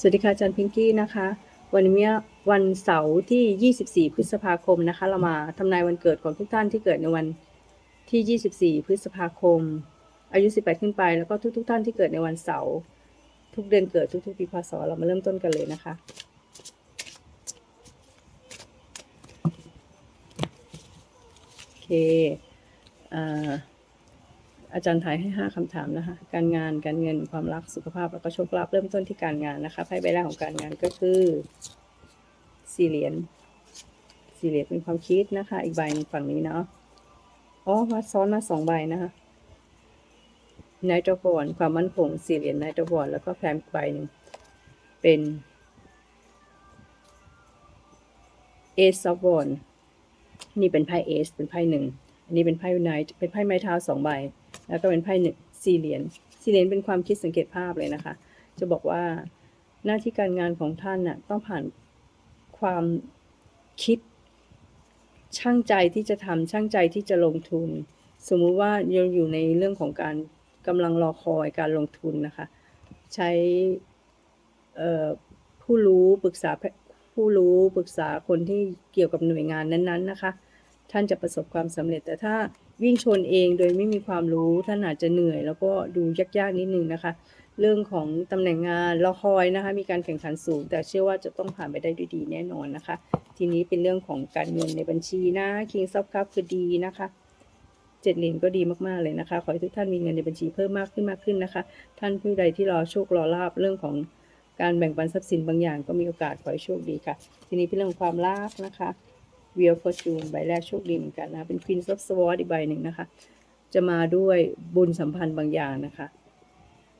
สวัสดีค่ะอาจารย์พิงกี้นะคะ วันนี้วันเสาร์ที่ 24 พฤษภาคมนะคะ เรามาทำนายวันเกิดของทุกท่านที่เกิดในวันที่ 24 พฤษภาคม อายุ 18 ขึ้นไป แล้วก็ทุกๆท่านที่เกิดในวันเสาร์ทุกเดือนเกิดทุกๆปีพศเรามาเริ่มต้นกันเลยนะคะโอเคเอ่อ อาจารย์ถ่ายให้ห้าคำถามนะคะ การงานการเงินความรักสุขภาพแล้วก็โชคลาภเริ่มต้นที่การงานนะคะไพ่ใบแรกของการงานก็คือสี่เหรียญสี่เหรียญเป็นความคิดนะคะ อีกใบหนึงฝั่งนี้เนาะอ๋อมาซ้อนมาสองใบนะคะไนโตรบอนความมั่นคงสี่เหรียญไนโตรบอนแล้วก็แพรมอีกใบหนึ่งเป็นเอซอฟบอนนี่เป็นไพ่เอสเป็นไพ่หนึ่ง อันนี้เป็นไพ่ไนท์เป็นไพ่ไม้เท้าสองใบ แล้วก็เป็นไพ่หนึ่งสี่เหรียญสี่เหรียญเป็นความคิดสังเกตภาพเลยนะคะ จะบอกว่าหน้าที่การงานของท่านน่ะต้องผ่านความคิด ช่างใจที่จะทำช่างใจที่จะลงทุน สมมุติว่ายังอยู่ในเรื่องของการกำลังรอคอยการลงทุนนะคะ ใช้ผู้รู้ปรึกษาผู้รู้ปรึกษาคนที่เกี่ยวกับหน่วยงานนั้น ๆ นะคะ ท่านจะประสบความสำเร็จ แต่ถ้าวิ่งชนเองโดยไม่มีความรู้ท่านอาจจะเหนื่อย แล้วก็ดูยากๆนิดนึงนะคะ เรื่องของตำแหน่งงานรอคอยนะคะ มีการแข่งขันสูง แต่เชื่อว่าจะต้องผ่านไปได้ด้วยดีแน่นอนนะคะ ทีนี้เป็นเรื่องของการเงินในบัญชีนะ King of Cup คือดีนะคะเจ็ดเหรียญก็ดีมากๆเลยนะคะ ขอให้ทุกท่านมีเงินในบัญชีเพิ่มมากขึ้นมากขึ้นนะคะ ท่านผู้ใดที่รอโชครอลาบเรื่องของการแบ่งปันทรัพย์สินบางอย่างก็มีโอกาสขอให้โชคดีค่ะ ทีนี้เป็นเรื่องความรักนะคะ Wheel of Fortune ใบแรกโชคดีเหมือนกันนะเป็น Queen of Swords อีกใบหนึ่งนะคะ จะมาด้วยบุญสัมพันธ์บางอย่างนะคะ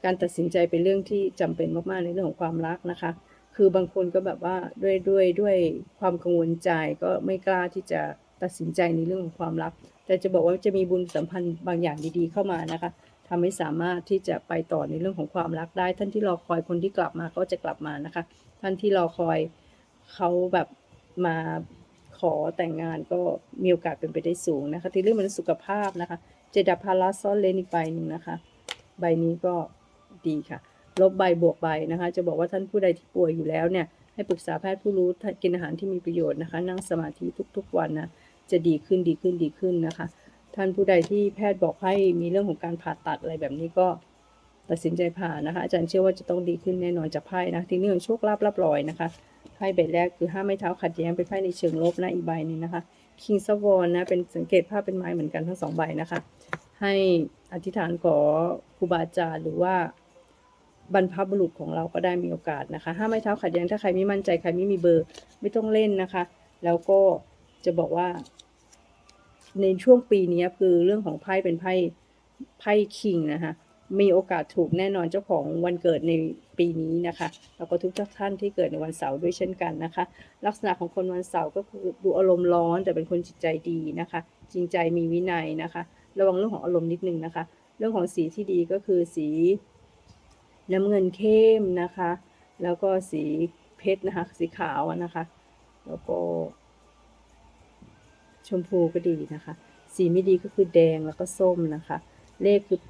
การตัดสินใจเป็นเรื่องที่จำเป็นมากๆในเรื่องของความรักนะคะ คือบางคนก็แบบว่าด้วยด้วยด้วยความกังวลใจก็ไม่กล้าที่จะตัดสินใจในเรื่องของความรัก แต่จะบอกว่าจะมีบุญสัมพันธ์บางอย่างดีๆเข้ามานะคะทำให้สามารถที่จะไปต่อในเรื่องของความรักได้ ท่านที่รอคอยคนที่กลับมาก็จะกลับมานะคะ ท่านที่รอคอยเขาแบบมา ขอแต่งงานก็มีโอกาสเป็นไปได้สูงนะคะ ที่เรื่องมันสุขภาพนะคะ เจดาพาราซอนเลนอีกใบหนึ่งนะคะ ใบนี้ก็ดีค่ะ ลบใบบวกใบนะคะ จะบอกว่าท่านผู้ใดที่ป่วยอยู่แล้วเนี่ย ให้ปรึกษาแพทย์ผู้รู้กินอาหารที่มีประโยชน์นะคะ นั่งสมาธิทุกๆวันนะ จะดีขึ้นดีขึ้นดีขึ้นนะคะ ท่านผู้ใดที่แพทย์บอกให้มีเรื่องของการผ่าตัดอะไรแบบนี้ก็ ตัดสินใจผ่านนะคะ อาจารย์เชื่อว่าจะต้องดีขึ้นแน่นอนจากไพ่นะทีนี้ของโชคลาภรับรอยนะคะไพ่ใบแรกคือห้าไม้เท้าขัดแย้งเป็นไพ่ในเชิงลบนะอีกใบนึงนะคะ King s w o r d นะเป็นสังเกตภาพเป็นไม้เหมือนกันทั้งสองใบนะคะ ให้อธิษฐานขอครูบาอาจารย์หรือว่าบรรพบุรุษของเราก็ได้มีโอกาสนะคะห้าไม้เท้าขัดแย้งถ้าใครไม่มั่นใจใครไม่มีเบอร์ไม่ต้องเล่นนะคะ แล้วก็จะบอกว่า ในช่วงปีนี้คือเรื่องของไพ่เป็นไพ่ไพ่คิงนะคะ มีโอกาสถูกแน่นอนเจ้าของวันเกิดในปีนี้นะคะ แล้วก็ทุกท่านที่เกิดในวันเสาร์ด้วยเช่นกันนะคะ ลักษณะของคนวันเสาร์ก็คือดูอารมณ์ร้อน แต่เป็นคนจิตใจดีนะคะ จริงใจมีวินัยนะคะ ระวังเรื่องของอารมณ์นิดนึงนะคะ เรื่องของสีที่ดีก็คือสีน้ำเงินเข้มนะคะ แล้วก็สีเพชรนะคะ สีขาวนะคะ แล้วก็ ชมพูก็ดีนะคะ สีไม่ดีก็คือแดงแล้วก็ส้มนะคะ เลขคือ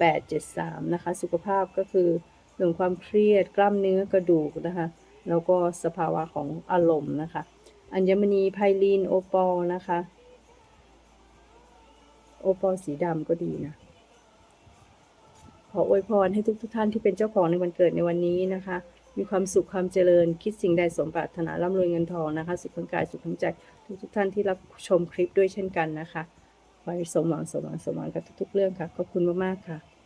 873 นะคะ สุขภาพก็คือเรื่องความเครียด กล้ามเนื้อกระดูกนะคะ แล้วก็สภาวะของอารมณ์นะคะ อัญมณีไพลีนโอปอลนะคะ โอปอลสีดำก็ดีนะ ขออวยพรให้ทุกทุกท่านที่เป็นเจ้าของในวันเกิดในวันนี้นะคะ มีความสุขความเจริญ คิดสิ่งใดสมปรารถนาร่ำรวยเงินทองนะคะ สุขทั้งกายสุขทั้งใจทุกทุกท่านที่รับชมคลิปด้วยเช่นกันนะคะ ให้สมหวังสมหวังสมหวังกับทุกๆเรื่องค่ะ ขอบคุณมากๆค่ะ